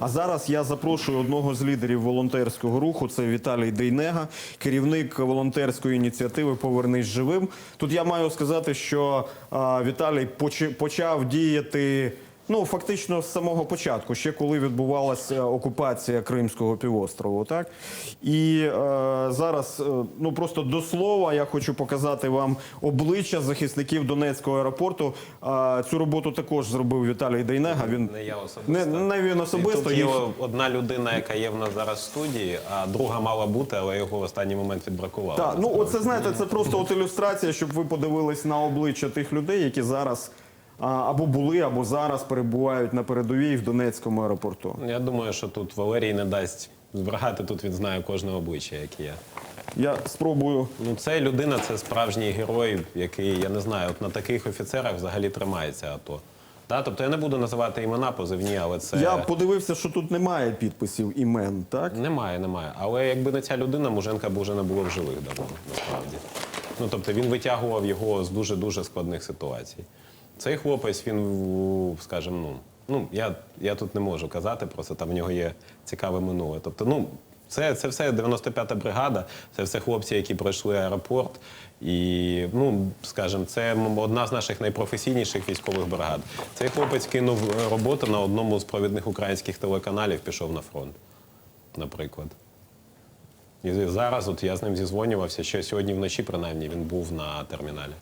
А зараз я запрошую одного з лідерів волонтерського руху. Це Віталій Дейнега, керівник волонтерської ініціативи Повернись живим. Тут я маю сказати, що Віталій почав діяти. Ну, фактично з самого початку, ще коли відбувалася окупація Кримського півострову, так і е, зараз, е, ну просто до слова, я хочу показати вам обличчя захисників Донецького аеропорту. Е, цю роботу також зробив Віталій Дейнега. Він Не я особисто. не, не він особисто. Тут є їх- одна людина, яка є в нас зараз в студії, а друга мала бути, але його в останній момент відбракували. Так, ну оце знаєте, це просто от ілюстрація, щоб ви подивились на обличчя тих людей, які зараз або були, або зараз перебувають на передовій в Донецькому аеропорту. Я думаю, що тут Валерій не дасть збрехати, тут він знає кожне обличчя, яке є. Я спробую. Ну, це людина, це справжній герой, який, я не знаю, от на таких офіцерах взагалі тримається АТО. Та, тобто я не буду називати імена позивні, але це Я подивився, що тут немає підписів імен, так? немає, немає. Але якби не ця людина, Муженка б вже не було в живих давно, насправді. Ну тобто він витягував його з дуже дуже складних ситуацій. Цей хлопець, він, скажімо, ну, ну я, я тут не можу казати, просто там в нього є цікаве минуле. Тобто, ну. Це, це все 95-та бригада, це все хлопці, які пройшли аеропорт. І, ну, скажімо, це одна з наших найпрофесійніших військових бригад. Цей хлопець кинув роботу на одному з провідних українських телеканалів, пішов на фронт, наприклад. І зараз от я з ним зізвонювався, що сьогодні вночі, принаймні, він був на терміналі.